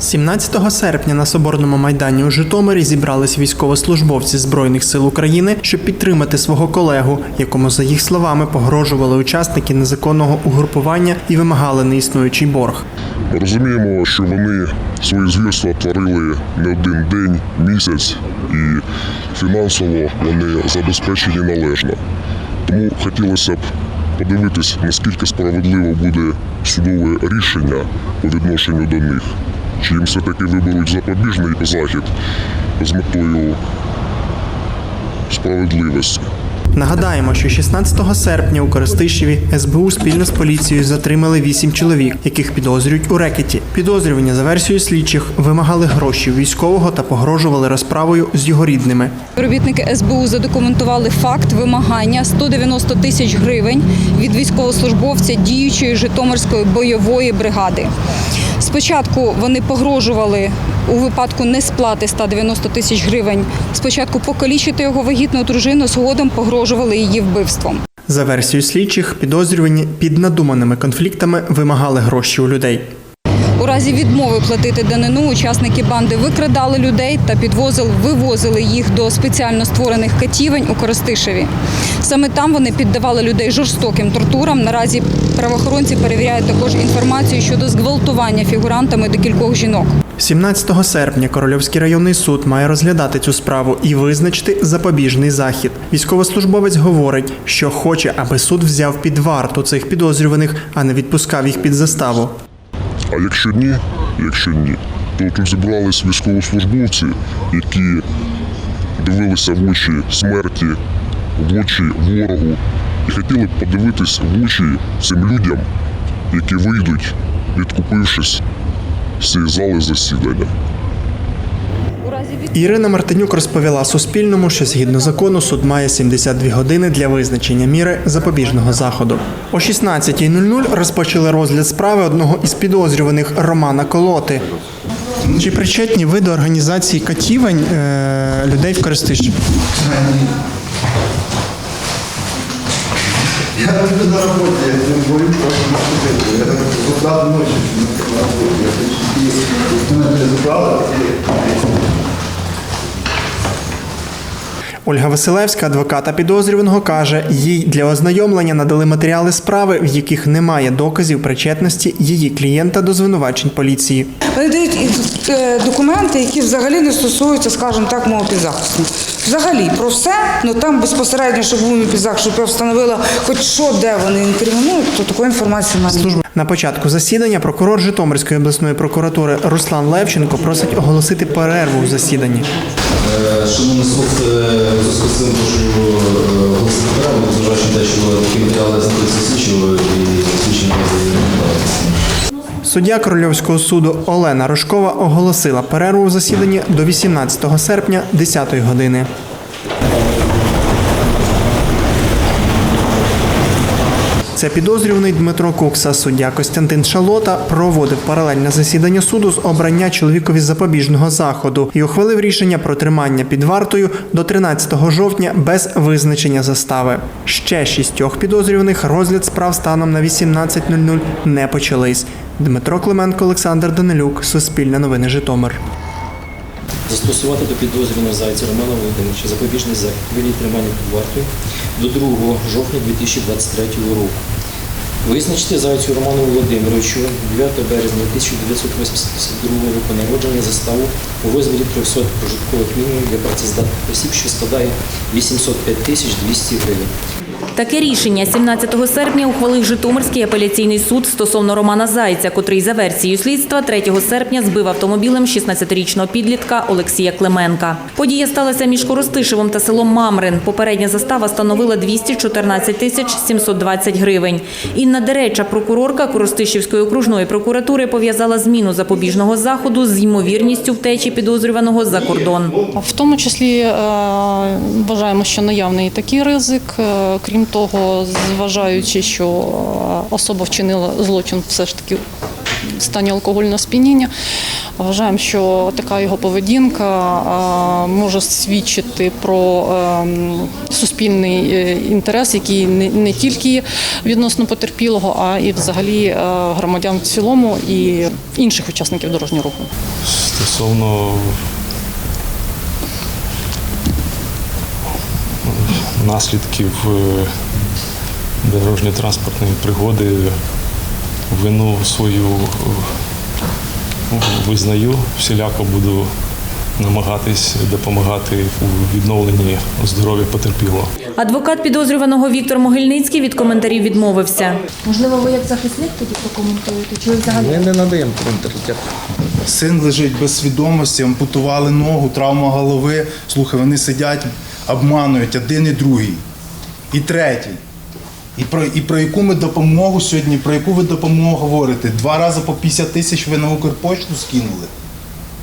17 серпня на Соборному майдані у Житомирі зібрались військовослужбовці Збройних сил України, щоб підтримати свого колегу, якому, за їх словами, погрожували учасники незаконного угрупування і вимагали неіснуючий борг. Розуміємо, що вони свої звірства творили не один день, місяць, і фінансово вони забезпечені належно. Тому хотілося б подивитись, наскільки справедливо буде судове рішення по відношенню до них. Чи їм все-таки виберуть запобіжний захід з метою справедливості. Нагадаємо, що 16 серпня у Коростишеві СБУ спільно з поліцією затримали вісім чоловік, яких підозрюють у рекеті. Підозрювані за версією слідчих вимагали гроші військового та погрожували розправою з його рідними. Співробітники СБУ задокументували факт вимагання 190 тисяч гривень від військовослужбовця діючої Житомирської бойової бригади. Спочатку вони погрожували у випадку несплати 190 тисяч гривень. Спочатку покалічити його вагітну дружину, згодом погрожували її вбивством. За версією слідчих, підозрювані під надуманими конфліктами вимагали гроші у людей. Разі відмови платити данину учасники банди викрадали людей та підвозили, вивозили їх до спеціально створених катівень у Коростишеві. Саме там вони піддавали людей жорстоким тортурам. Наразі правоохоронці перевіряють також інформацію щодо зґвалтування фігурантами до кількох жінок. 17 серпня Корольовський районний суд має розглядати цю справу і визначити запобіжний захід. Військовослужбовець говорить, що хоче, аби суд взяв під варту цих підозрюваних, а не відпускав їх під заставу. А якщо ні, якщо ні, то тут зібрались військовослужбовці, які дивилися в очі смерті, в очі ворогу, і хотіли б подивитись в очі цим людям, які вийдуть, відкупившись з цієї зали засідання. Ірина Мартинюк розповіла Суспільному, що згідно закону суд має 72 години для визначення міри запобіжного заходу. О 16.00 розпочали розгляд справи одного із підозрюваних Романа Колоти. Чи причетні ви до організації катівень е, людей в Коростиші? Я работаю на работе, я не боюсь просто наступить. Я с утра до ночи на работе. Я почти не забрал, Ольга Василевська, адвоката підозрюваного, каже, їй для ознайомлення надали матеріали справи, в яких немає доказів причетності її клієнта до звинувачень поліції. Вони дають е, документи, які взагалі не стосуються, скажімо так, мого підзахисту. Взагалі про все, ну там безпосередньо, щоб був мій підзахист, щоб я встановила хоч що, де вони інкримінують, то такої інформації немає. На початку засідання прокурор Житомирської обласної прокуратури Руслан Левченко просить оголосити перерву у засіданні. Е, Шановний суд, е, зв'язку з цим прошу е, оголосити зважаючи на те, що такі матеріали знаходяться слідчого і за Суддя Корольовського суду Олена Рожкова оголосила перерву у засіданні до 18 серпня 10 години. Це підозрюваний Дмитро Кукса. Суддя Костянтин Шалота проводив паралельне засідання суду з обрання чоловікові запобіжного заходу і ухвалив рішення про тримання під вартою до 13 жовтня без визначення застави. Ще шістьох підозрюваних розгляд справ станом на 18.00 не почались. Дмитро Клименко, Олександр Данилюк, Суспільне новини Житомир. застосувати до підозрюваного зайця Романа Володимировича запобіжний захід у тримання під вартою до 2 жовтня 2023 року. Визначити зайцю Роману Володимировичу 9 березня 1982 року народження заставу у розмірі 300 прожиткових мінімумів для працездатних осіб, що складає 805 тисяч 200 гривень. Таке рішення 17 серпня ухвалив Житомирський апеляційний суд стосовно Романа Зайця, котрий за версією слідства 3 серпня збив автомобілем 16-річного підлітка Олексія Клименка. Подія сталася між Коростишевом та селом Мамрин. Попередня застава становила 214 тисяч 720 гривень. Інна Дереча, прокурорка Коростишівської окружної прокуратури, пов'язала зміну запобіжного заходу з ймовірністю втечі підозрюваного за кордон. В тому числі е, вважаємо, що наявний такий ризик. Е, Крім того, зважаючи, що е, особа вчинила злочин все ж таки в стані алкогольного сп'яніння, вважаємо, що така його поведінка е, може свідчити про е, суспільний е, інтерес, який не, тільки відносно потерпілого, а і взагалі громадян в цілому і інших учасників дорожнього руху. Стосовно наслідків е, дорожньо-транспортної пригоди вину свою е, визнаю, всіляко буду намагатись допомагати у відновленні здоров'я потерпілого. Адвокат підозрюваного Віктор Могильницький від коментарів відмовився. Можливо, ви як захисник тоді прокоментуєте? Чи взагалі? Ми не надаємо коментарів. Син лежить без свідомості, ампутували ногу, травма голови. Слухай, вони сидять, обманують один і другий, і третій. І про, і про яку ми допомогу сьогодні, про яку ви допомогу говорите? Два рази по 50 тисяч ви на Укрпочту скинули.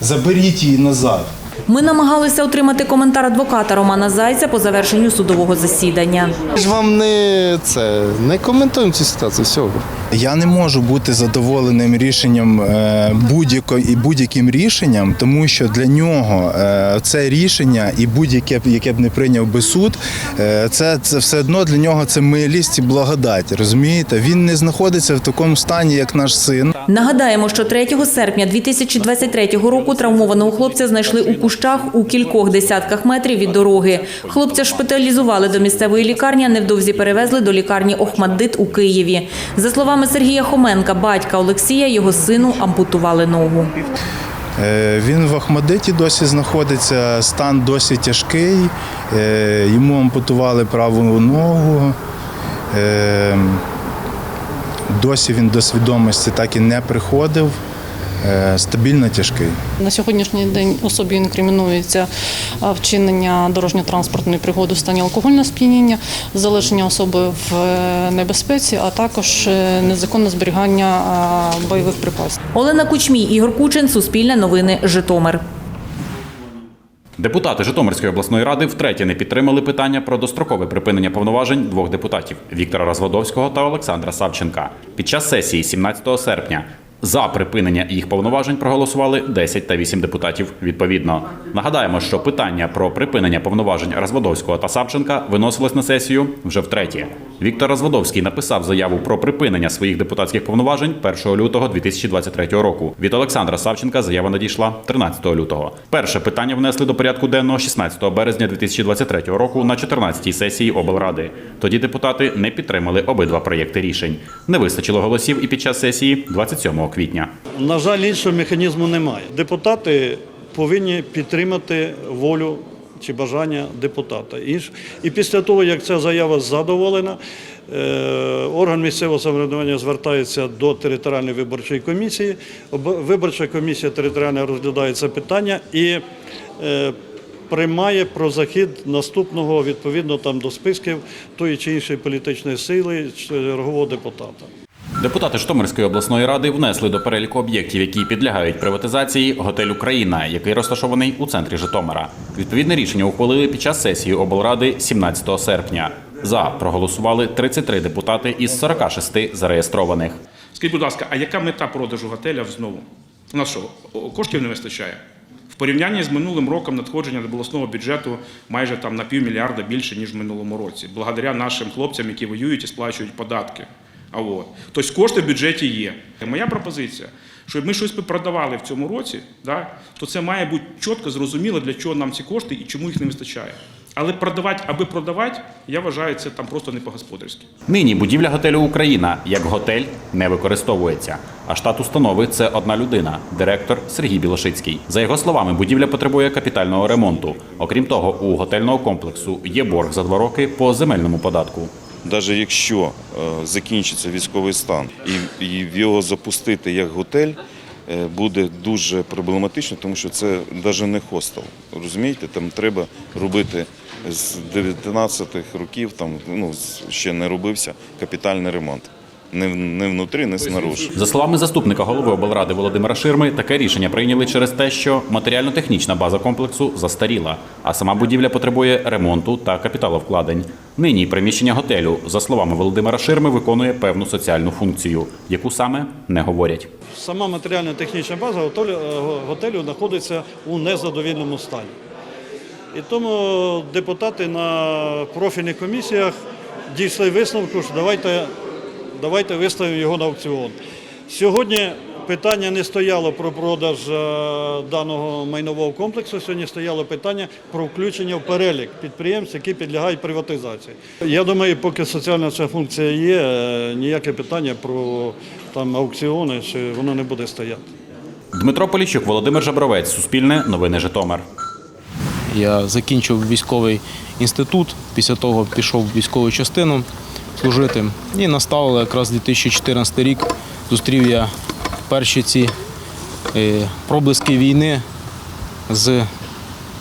Заберіть її назад. Ми намагалися отримати коментар адвоката Романа Зайця по завершенню судового засідання. Ж вам не це не коментуємо цю ситуацію. Всього. Я не можу бути задоволеним рішенням е, будь-яко і будь-яким рішенням, тому що для нього е, це рішення і будь-яке яке б не прийняв би суд, е, це, це все одно для нього це милість і благодать. Розумієте? Він не знаходиться в такому стані, як наш син. Нагадаємо, що 3 серпня 2023 року травмованого хлопця знайшли у кущах у кількох десятках метрів від дороги. Хлопця шпиталізували до місцевої лікарні, а невдовзі перевезли до лікарні Охмаддит у Києві. За словами Сергія Хоменка, батька Олексія, його сину ампутували ногу. Е, Він в Ахмадиті досі знаходиться, стан досі тяжкий. Е, Йому ампутували праву ногу. Е, Досі він до свідомості так і не приходив. Е, Стабільно тяжкий. На сьогоднішній день особі інкримінується вчинення дорожньо-транспортної пригоди в стані алкогольного сп'яніння, залишення особи в е, небезпеці, а також е, незаконне зберігання бойових припасів. Олена Кучмій, Ігор Кучин, Суспільне новини, Житомир. Депутати Житомирської обласної ради втретє не підтримали питання про дострокове припинення повноважень двох депутатів Віктора Розводовського та Олександра Савченка. Під час сесії 17 серпня за припинення їх повноважень проголосували 10 та 8 депутатів відповідно. Нагадаємо, що питання про припинення повноважень Розводовського та Савченка виносилось на сесію вже втретє. Віктор Розводовський написав заяву про припинення своїх депутатських повноважень 1 лютого 2023 року. Від Олександра Савченка заява надійшла 13 лютого. Перше питання внесли до порядку денного 16 березня 2023 року на 14-й сесії облради. Тоді депутати не підтримали обидва проєкти рішень. Не вистачило голосів і під час сесії 27 квітня. На жаль, іншого механізму немає. Депутати повинні підтримати волю чи бажання депутата. І, після того, як ця заява задоволена, е, орган місцевого самоврядування звертається до територіальної виборчої комісії. Виборча комісія територіальна розглядає це питання і е, приймає про захід наступного відповідно там до списків тої чи іншої політичної сили чергового депутата. Депутати Житомирської обласної ради внесли до переліку об'єктів, які підлягають приватизації, готель Україна, який розташований у центрі Житомира. Відповідне рішення ухвалили під час сесії облради 17 серпня. За проголосували 33 депутати із 46 зареєстрованих. Скажіть, будь ласка, а яка мета продажу готеля знову? У нас що, коштів не вистачає? В порівнянні з минулим роком надходження до обласного бюджету майже там на півмільярда більше, ніж в минулому році, благодаря нашим хлопцям, які воюють і сплачують податки. А от. Тобто кошти в бюджеті є. Моя пропозиція, щоб ми щось продавали в цьому році, да, то це має бути чітко зрозуміло, для чого нам ці кошти і чому їх не вистачає. Але продавати, аби продавати, я вважаю, це там просто не по-господарськи. Нині будівля готелю Україна як готель не використовується. А штат установи це одна людина, директор Сергій Білошицький. За його словами, будівля потребує капітального ремонту. Окрім того, у готельного комплексу є борг за два роки по земельному податку. Навіть якщо е, закінчиться військовий стан і, його запустити як готель, е, буде дуже проблематично, тому що це навіть не хостел. Розумієте, там треба робити з 19-х років, там ну ще не робився капітальний ремонт. Не, не внутрі, не снаружи. За словами заступника голови облради Володимира Ширми, таке рішення прийняли через те, що матеріально-технічна база комплексу застаріла, а сама будівля потребує ремонту та капіталовкладень. Нині приміщення готелю, за словами Володимира Ширми, виконує певну соціальну функцію, яку саме не говорять. Сама матеріально-технічна база готелю, е, готелю знаходиться у незадовільному стані. І тому депутати на профільних комісіях дійшли висновку, що давайте, давайте виставимо його на аукціон. Сьогодні питання не стояло про продаж е, даного майнового комплексу, сьогодні стояло питання про включення в перелік підприємств, які підлягають приватизації. Я думаю, поки соціальна ця функція є, е, ніяке питання про там, аукціони, чи воно не буде стояти. Дмитро Поліщук, Володимир Жабровець, Суспільне, Новини Житомир. Я закінчив військовий інститут, після того пішов в військову частину служити. І наставили якраз 2014 рік. Зустрів я перші ці е, проблиски війни з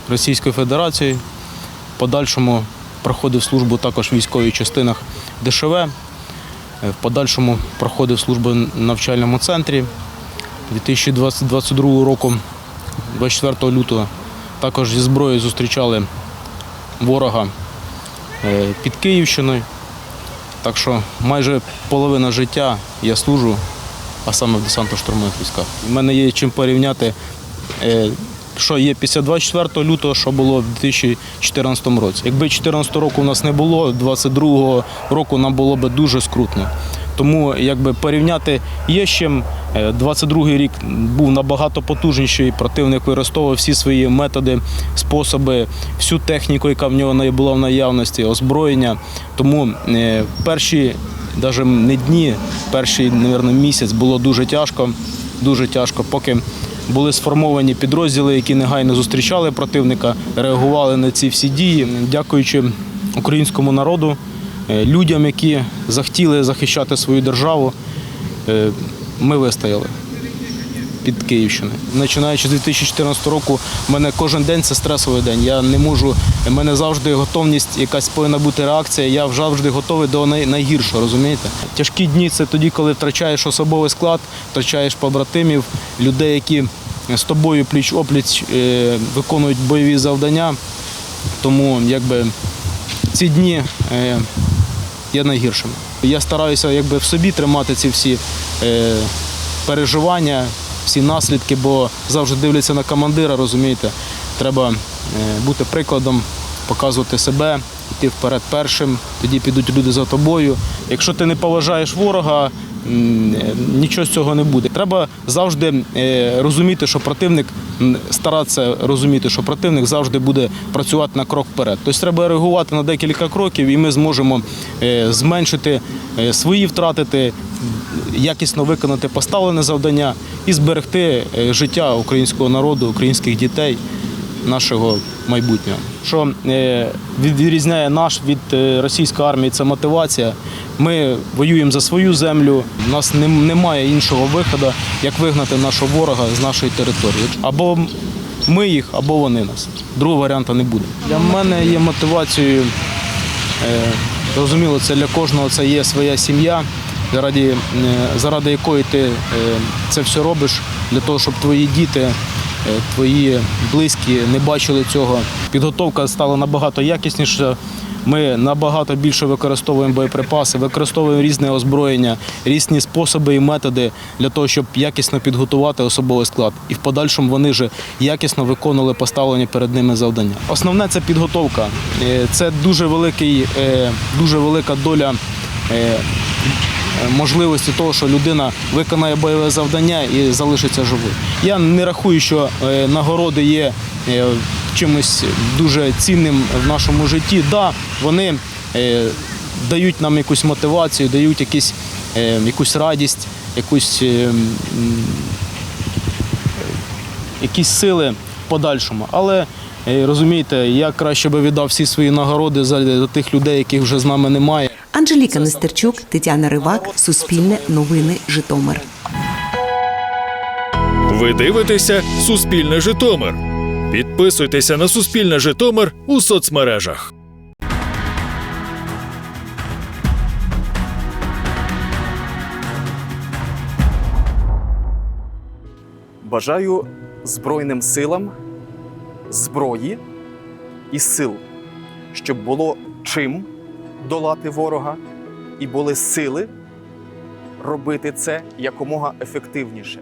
Російською Федерацією. Подальшому проходив службу також в військових частинах ДШВ. Е, В подальшому проходив службу в навчальному центрі 2022 року, 24 лютого. Також зі зброєю зустрічали ворога е, під Київщиною. Так що майже половина життя я служу, а саме в десантно-штурмових військах. У мене є чим порівняти, е, що є після 24 лютого, що було в 2014 році. Якби 2014 року у нас не було, 22 року нам було б дуже скрутно. Тому якби порівняти є з чим. Е, 22-й рік був набагато потужніший. Противник використовував всі свої методи, способи, всю техніку, яка в нього була в наявності, озброєння. Тому е, перші навіть не дні, перший, мабуть, місяць було дуже тяжко, дуже тяжко, поки були сформовані підрозділи, які негайно зустрічали противника, реагували на ці всі дії, дякуючи українському народу, е, людям, які захотіли захищати свою державу. Е, Ми вистояли під Київщиною. Починаючи з 2014 року, в мене кожен день це стресовий день. Я не можу, в мене завжди готовність, якась повинна бути реакція. Я завжди готовий до най- найгіршого, розумієте? Тяжкі дні це тоді, коли втрачаєш особовий склад, втрачаєш побратимів, людей, які з тобою пліч опліч е, виконують бойові завдання. Тому якби ці дні е, є найгіршими. Я стараюся якби в собі тримати ці всі е, переживання, всі наслідки, бо завжди дивляться на командира, розумієте. Треба е, бути прикладом, показувати себе, йти вперед першим, тоді підуть люди за тобою. Якщо ти не поважаєш ворога, нічого з цього не буде. Треба завжди е, розуміти, що противник старатися розуміти, що противник завжди буде працювати на крок вперед. Тобто треба реагувати на декілька кроків, і ми зможемо е, зменшити е, свої втратити, якісно виконати поставлене завдання і зберегти життя українського народу, українських дітей, нашого майбутнього. Що е, відрізняє наш від е, російської армії, це мотивація. Ми воюємо за свою землю. У нас немає іншого виходу, як вигнати нашого ворога з нашої території. Або ми їх, або вони нас. Другого варіанту не буде. Для мене є мотивацією. Е, Зрозуміло, це для кожного це є своя сім'я, заради, заради якої ти це все робиш, для того, щоб твої діти, твої близькі не бачили цього. Підготовка стала набагато якісніша. Ми набагато більше використовуємо боєприпаси, використовуємо різне озброєння, різні способи і методи для того, щоб якісно підготувати особовий склад. І в подальшому вони ж якісно виконували поставлені перед ними завдання. Основне це підготовка. Е, Це дуже великий, е, дуже велика доля. Можливості того, що людина виконає бойове завдання і залишиться живою. Я не рахую, що е, нагороди є е, чимось дуже цінним в нашому житті. Да, вони е, дають нам якусь мотивацію, дають якісь, якусь радість, якусь, якісь сили в подальшому. Але розумієте, я краще би віддав всі свої нагороди за тих людей, яких вже з нами немає. Анжеліка Нестерчук, Тетяна Ривак, Суспільне, Новини, Житомир. Ви дивитеся Суспільне Житомир. Підписуйтеся на Суспільне Житомир у соцмережах. Бажаю Збройним силам зброї і сил, щоб було чим долати ворога, і були сили робити це якомога ефективніше.